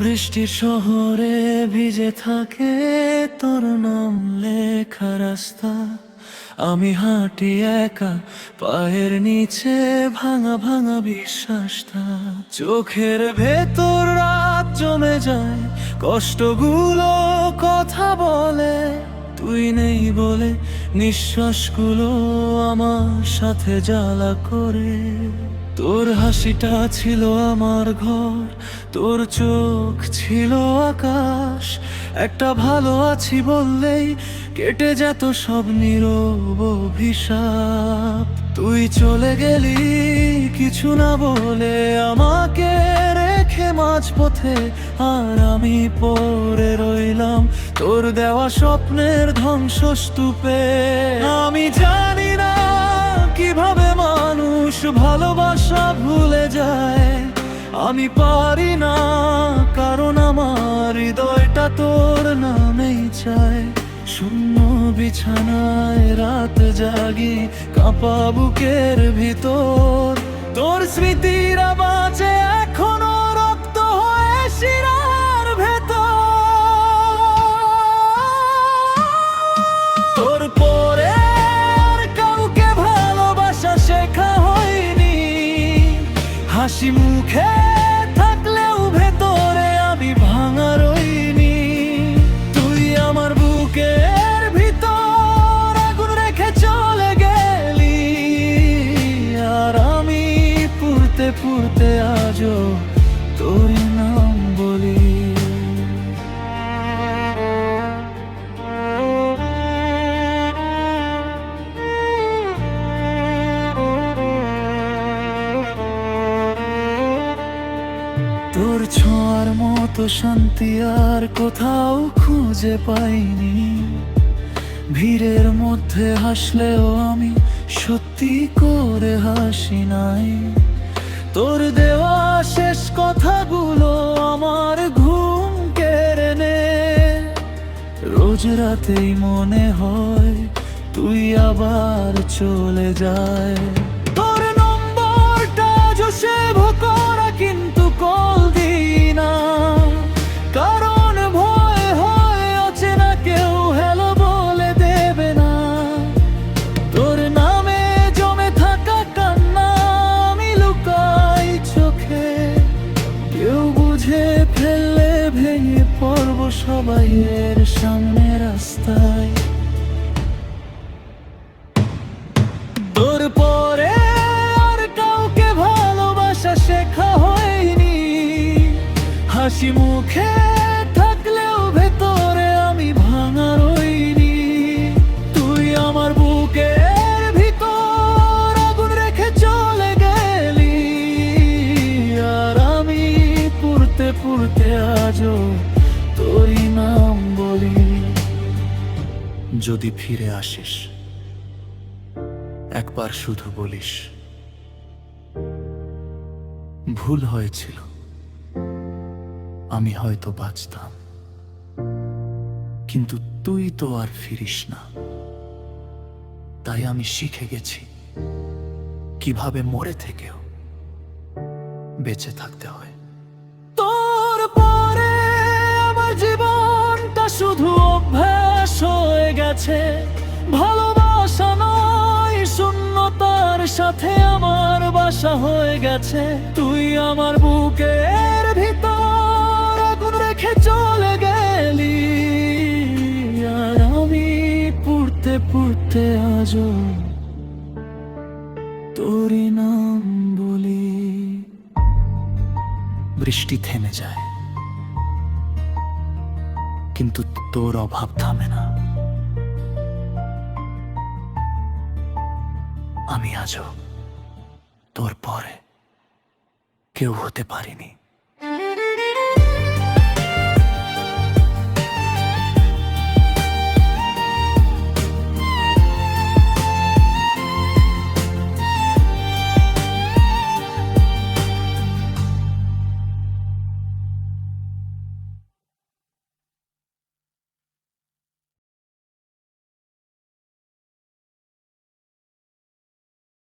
বৃষ্টির শহরে ভিজে থাকে তোর নাম লেখা রাস্তা। আমি হাঁটি একা, পায়ের নিচে ভাঙা ভাঙা বিশ্বাসটা। চোখের ভেতর যায়, কষ্টগুলো কথা বলে, তুই নেই বলে নিঃশ্বাসগুলো আমার সাথে জ্বালা করে। তোর হাসিটা ছিল আমার ঘর, তোর চোখ ছিল আকাশ। একটা ভালো আছি বললেই কেটে যেত সব নীরব অভিশাপ। তুই চলে গেলি কিছু না বলে আমাকে রেখে মাঝপথে, আর আমি পড়ে রইলাম তোর দেওয়া স্বপ্নের ধ্বংস ধ্বংসস্তূপে। আমি জানি না কীভাবে মানুষ ভালোবাসা ভুলে যায়, আমি পারি না কারণ আমার হৃদয়টা তোর নামেই চায়। শূন্য বিছানায় রাত জাগি কাঁপা বুকের ভিতর, তোর স্মৃতিরা বাঁচে এখনও হাসি মুখে থাকলেও ভেতরে আমি ভাঙা রইনি। তুই আমার বুকের ভিতর আগুন রেখে চলে গেলি। আর আমি পুড়তে পুরতে আজও তোর ছোঁয়ার মতো শান্তি আর কোথাও খুঁজে পাইনি। ভিড়ের মধ্যে হাসলেও আমি সত্যি করে হাসি নাই। তোর দেওয়া শেষ কথাগুলো আমার ঘুম কেড়ে নে। রোজ রাতেই মনে হয় তুই আবার চলে যায়। ফেলে ফেললে ভেঙে পড়ব সবাই এর সামনে রাস্তায়। তোর পরে আর কাউকে ভালোবাসা শেখা হয়নি। হাসি মুখে পুড়তে আজও তোরই নাম বলি। যদি ফিরে আসিস, একবার শুধু বলিস, ভুল হয়েছিল, আমি হয়তো বাঁচতাম। কিন্তু তুই তো আর ফিরিস না। তাই আমি শিখে গেছি, কীভাবে মরে থেকেও বেঁচে থাকতে হয়। গেছে ভালোবাসা নয়, শূন্যতার সাথে আমার বাসা হয়ে গেছে। তুই আমার বুকের ভিতর আগুন রেখে চলে গেলি। আর আমি পুড়তে পুড়তে আজও তোরই নাম বলি। বৃষ্টি থেমে যায়, কিন্তু তোর অভাব থামে না। আমি আজও তোর পরে কেউ হতে পারিনি।